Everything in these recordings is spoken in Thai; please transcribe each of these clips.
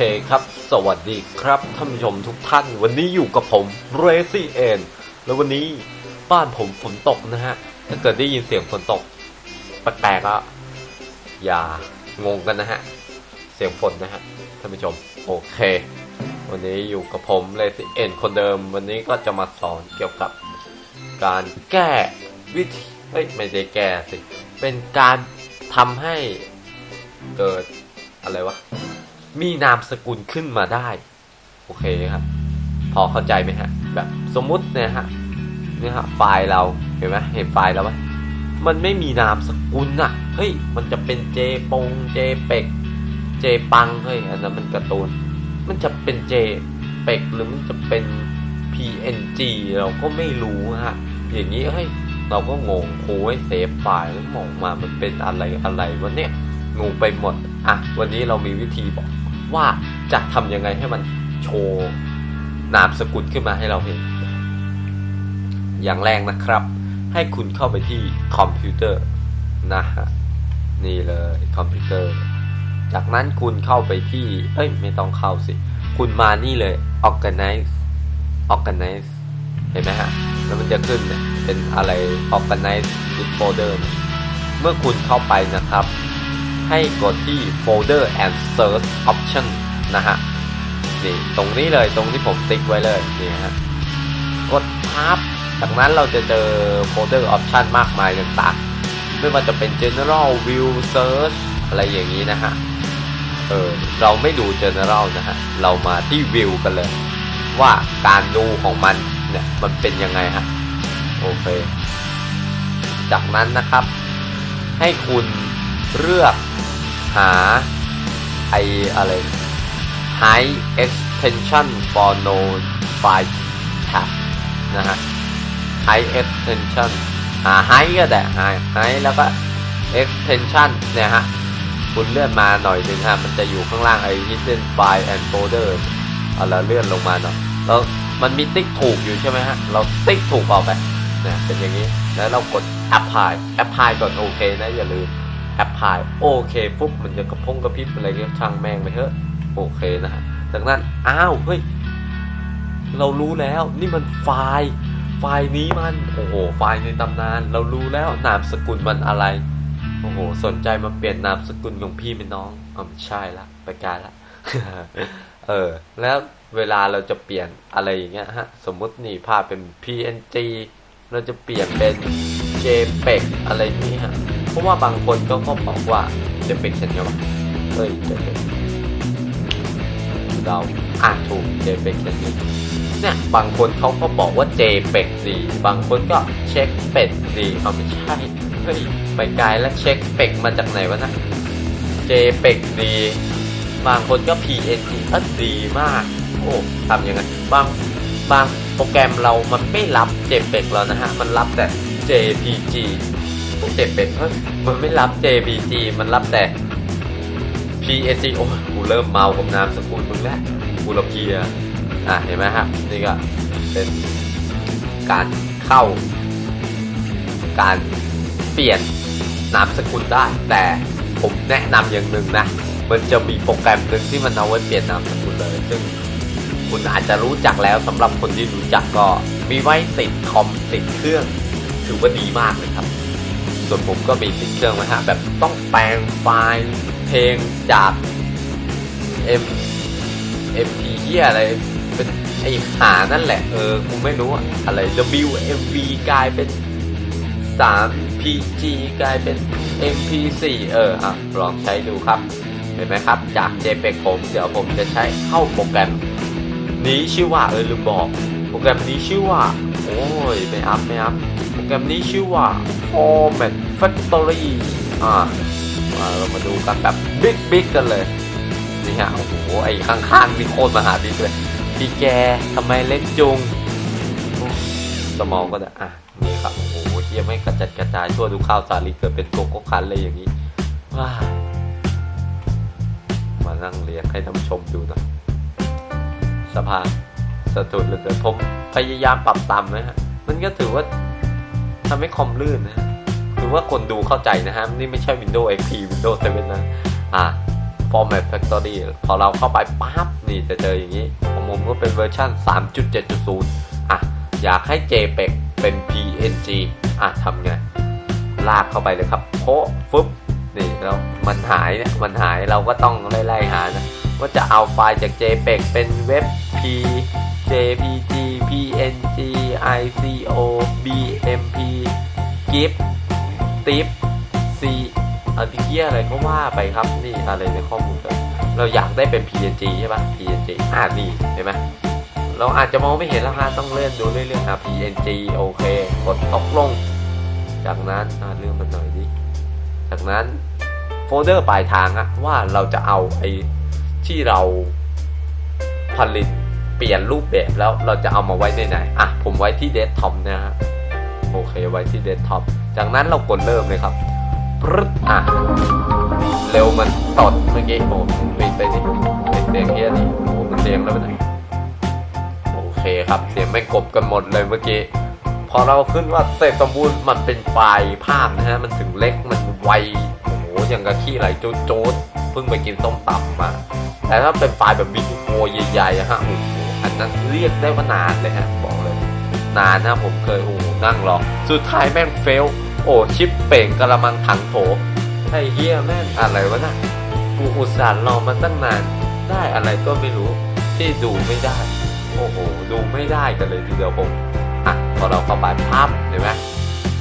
เคครับ สวัสดีครับท่านผู้ชมทุกท่าน วันนี้อยู่กับผมเรซี่เอนแล้ววันนี้บ้านผมฝนตกนะฮะ ถ้าเกิดได้ยินเสียงฝนตกแปลกๆแล้วอย่างงกันนะฮะ เสียงฝนนะฮะท่านผู้ชมโอเค วันนี้อยู่กับผมเรซี่เอนคนเดิม วันนี้ก็จะมาสอนเกี่ยวกับการแก้วิธีเฮ้ยไม่ได้แก้สิเป็นการทำให้เกิดอะไรวะ มีนามสกุลขึ้นมาได้ โอเคครับ พอเข้าใจไหมฮะ แบบสมมุติเนี่ยฮะเนี่ยฮะไฟล์เราเห็นไหมเห็นไฟล์เราไหมมันไม่มีนามสกุลอะเฮ้ยมันจะเป็นเจปงเจเป็กเจปังเฮ้ยอันนั้นมันการ์ตูนมันจะเป็นเจเป็กหรือมันจะเป็น PNG เราก็ไม่รู้ฮะอย่างนี้เฮ้ยเราก็งงครูให้เซฟไฟล์แล้วมองมามันเป็นอะไรอะไรวะเนี่ยงงไปหมดอะวันนี้เรามีวิธีบอก ว่าจะทำยังไงให้มันโชว์นามสกุลขึ้นมาให้เราเห็น อย่างแรกนะครับ ให้คุณเข้าไปที่คอมพิวเตอร์นะฮะนี่เลยคอมพิวเตอร์ จากนั้นคุณเข้าไปที่ เอ้ย ไม่ต้องเข้าสิ คุณมานี่เลย organize organize เห็นไหมฮะ แล้วมันจะขึ้นเนี่ยเป็นอะไร organize with folder เมื่อคุณเข้าไปนะครับ ให้กดที่ folder and search option นะฮะนี่ตรงนี้เลยตรงที่ผมติ๊กไว้เลยนี่ฮะกดทับจากนั้นเราจะเจอโฟลเดอร์ออปชันมากมายต่างๆไม่ว่าจะเป็น general view search อะไรอย่างนี้นะฮะเออเราไม่ดู general นะฮะเรามาที่ view กันเลย ว่าการดูของมันเนี่ยมันเป็นยังไงฮะโอเคจากนั้นนะครับ ให้คุณ เลือกหาไออะไร High Extension for No File Tab นะฮะ High Extension หา High ก็ได้ High High แล้วก็ Extension เนี่ยฮะ คุณเลื่อนมาหน่อยหนึ่งฮะ มันจะอยู่ข้างล่างไอ้ Hidden File and Folder เอาละเลื่อนลงมาหน่อยแล้วมันมีติ๊กถูกอยู่ใช่ไหมฮะ เราติ๊กถูกออกไปเนี่ยเป็นอย่างนี้ แล้วเรากด Apply Apply ก่อนโอเคนะอย่าลืม Apply โอเคปุ๊บมันจะกระพงกระพริบอะไรเงี้ยช่างแม่งไปเถอะโอเคนะฮะจากนั้นอ้าวเฮ้ยเรารู้แล้วนี่มันไฟล์ไฟล์นี้มันโอ้โหไฟล์ในตำนาน เรารู้แล้วนามสกุลมันอะไรโอ้โหสนใจมาเปลี่ยนนามสกุลของพี่เป็นน้องอ๋อไม่ใช่ละไปไกลละเออแล้วเวลาเราจะเปลี่ยนอะไรอย่างเงี้ยฮะสมมตินี่ภาพเป็น PNG เราจะเปลี่ยนเป็น JPEG อะไรนี้ฮะ ราะว่าบางคนก็ก็บอกว่า JPEG เช่นไงวะเฮ้ย JPEG เราอ่านถูก JPEG เช่นนี้เนี่ยบางคนเขาก็บอกว่า JPEG ดีบางคนก็เช็คเป็ดดีเอาไม่ใช่เฮ้ยไปไกลแล้วเช็คเป็กมาจากไหนวะนะ JPEG ดีบางคนก็ PNG ก็ดีมาก โอ้ทำยังไงบางบางโปรแกรมเรามันไม่รับ JPEG แล้วนะฮะ มันรับแต่ JPG พวก JPEG เฮ้ยมันไม่รับ JPG มันรับแต่ PNG โอ้กูเริ่มเมากับนามสกุลมึงแล้วกูระเพียอะเห็นไหมครับ นี่ก็เป็นการเข้า การเปลี่ยนนามสกุลได้ แต่ผมแนะนำอย่างหนึ่งนะ มันจะมีโปรแกรมหนึ่งที่มันเอาไว้เปลี่ยนนามสกุลเลย ซึ่งคุณอาจจะรู้จักแล้วสำหรับคนที่รู้จักก็มีไว้ติดคอมติดเครื่อง ถือว่าดีมากเลยครับ ส่วนผมก็มีติดเครื่องไว้ฮะแบบต้องแปลงไฟล์เพลงจาก M MP เหียอะไรเป็นไอหานั่นแหละ เออกูไม่รู้อะอะไร WMV กลายเป็น 3 PG กลายเป็น MP4 เอออะลองใช้ดูครับ เห็นไหมครับ จาก JPEG ผมเดี๋ยวผมจะใช้เข้าโปรแกรม นี้ชื่อว่าเออลืมบอก โปรแกรมนี้ชื่อว่า โอ้ยไม่อัพไม่อัพโปรแกรมนี้ชื่อว่า Format Factory อ่ามาเรามาดูกันแบบบิ๊กบิ๊กกันเลย นี่ฮะ โอ้โห ไอ้ข้างๆนี่โคตรมหาบิ๊กเลยพี่แกทำไมเล็กจุงสมองก็จะอะนี่ครับ โอ้โหเทียไม่กระจัดกระจายทั่วทุกข้าวสาลีเกิดเป็นโกโก้คันเลยอย่างนี้ว้ามานั่งเรียงให้ท่านชมดูหน่อยสภาพสะดุดเหลือเกินผมพยายามปรับต่ำนะฮะ มันก็ถือว่าทำให้คอมลื่นนะฮะ ถือว่าคนดูเข้าใจนะฮะ นี่ไม่ใช่ Windows XP Windows 7 นะ อะ Format Factory พอเราเข้าไปปั๊บ นี่จะเจออย่างนี้ ของผมก็เป็นเวอร์ชัน3.7.0 อะ อยากให้ JPEG เป็น PNG อะทำไง ลากเข้าไปเลยครับโพฟึบนี่แล้วมันหายเนี่ย มันหายเราก็ต้องไล่ๆหานะ ว่าจะเอาไฟล์จาก JPEG เป็นเว็บ P JPG PNG ICO BMP GIF TIFF C อะไรเกียอะไรก็ว่าไปครับนี่อะไรในข้อมูลเลยเราอยากได้เป็น PNG ใช่ปะ PNG อ่านี่เห็นไหมเราอาจจะมองไม่เห็นแล้วฮะต้องเลื่อนดูเรื่อยๆอะ PNG โอเค กดตกลง จากนั้นเลื่อนมาหน่อยดิจากนั้นโฟลเดอร์ปลายทางอะว่าเราจะเอาไอ้ที่เราผลิตเปลี่ยนรูปแบบแล้วเราจะเอามาไว้ในไหน อะ ผมไว้ที่เดสก์ท็อปนะฮะ โอเค ไว้ที่เดสก์ท็อป จากนั้นเรากดเริ่มเลยครับปรึ๊ดอะเร็วมันตดเมื่อกี้โอ้ปิดไปดิปิดเสียงเฮียนี่โอ้มันเสียงแล้วมันโอเคครับเสียงไม่งกบกันหมดเลยเมื่อกี้พอเราขึ้นว่าเสร็จสมบูรณ์มันเป็นไฟล์ภาพนะฮะมันถึงเล็กมันไวโอ้โหอย่างกับขี้ไหลจูดจูดเพิ่งไปกินส้มตำมาแต่ถ้าเป็นไฟล์แบบวิดีโอใหญ่ๆอะฮะโอ้โหอันนั้นเรียกได้ว่านานเลยฮะบอกเลย นานนะผมเคยโอ้โหนั่งรอสุดท้ายแม่งเฟล โอ้ชิปเป่งกระมังถังโถไอ้เฮียแม่งอะไรวะน่ะกูอุตส่าห์รอมาตั้งนาน ได้อะไรก็ไม่รู้ที่ดูไม่ได้ โอ้โห ดูไม่ได้กันเลยทีเดียวผม อะ พอเราเข้าไปพับเห็นไหม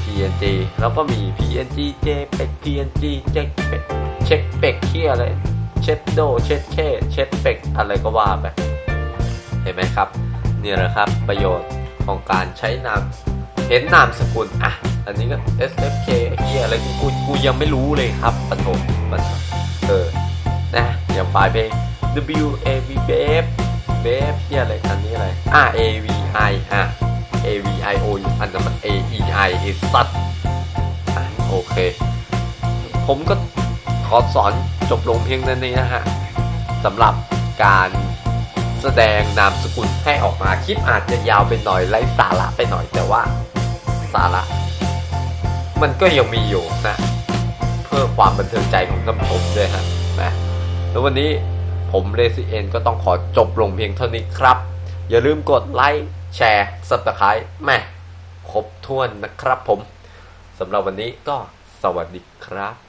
PNG แล้วก็มี PNG JPEG PNG เช็คเป็กเช็คเป็กเคียอะไรเช็ดโดเช็ดเคเช็ดเป็กอะไรก็ว่าไปเห็นไหมครับ นี่แหละครับประโยชน์ของการใช้นามเห็นนามสกุลอะ อันนี้ก็ SFK เคียอะไรกูกูกูยังไม่รู้เลยครับปฐมปฐมเออนะอย่างไฟล์เพลง W A V B F B F เคียอะไรอันนี้อะไรอะ A V I อะ A V I O อันนั้นมัน A E I ไอ้สัตว์โอเค ผมก็ขอสอนจบลงเพียงเท่นี้นะฮะสำหรับการแสดงนามสกุลให้ออกมาคลิปอาจจะยาวไปหน่อยไร้สาระไปหน่อยแต่ว่าสาระ มันก็ยังมีอยู่นะ เพื่อความบันเทิงใจของท่านผมด้วยฮะนะแล้ววันนี้ผมเรซิเอนก็ต้องขอจบลงเพียงเท่านี้ครับ อย่าลืมกดไลค์แชร์สับตะไคร้แม่ครบถ้วนนะครับผมสำหรับวันนี้ก็สวัสดีครับ